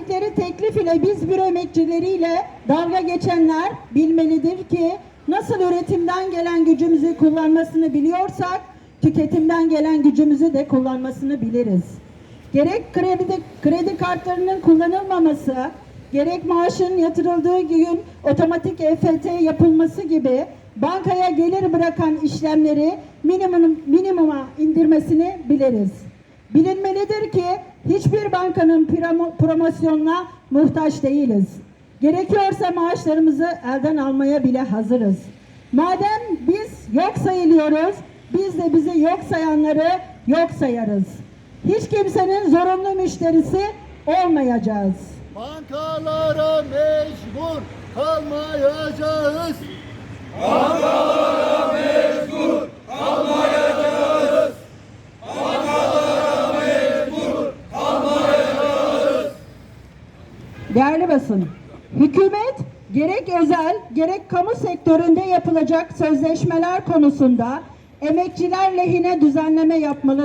verdikleri teklif ile biz büro emekçileriyle dalga geçenler bilmelidir ki nasıl üretimden gelen gücümüzü kullanmasını biliyorsak tüketimden gelen gücümüzü de kullanmasını biliriz. Gerek kredi, kredi kartlarının kullanılmaması, gerek maaşın yatırıldığı gün otomatik EFT yapılması gibi bankaya gelir bırakan işlemleri minimum, minimuma indirmesini biliriz. Bilinmelidir ki hiçbir bankanın promo- promosyonuna muhtaç değiliz. Gerekiyorsa maaşlarımızı elden almaya bile hazırız. Madem biz yok sayılıyoruz, biz de bizi yok sayanları yok sayarız. Hiç kimsenin zorunlu müşterisi olmayacağız. Bankalara mecbur kalmayacağız. Değerli basın, hükümet gerek özel gerek kamu sektöründe yapılacak sözleşmeler konusunda emekçiler lehine düzenleme yapmalıdır.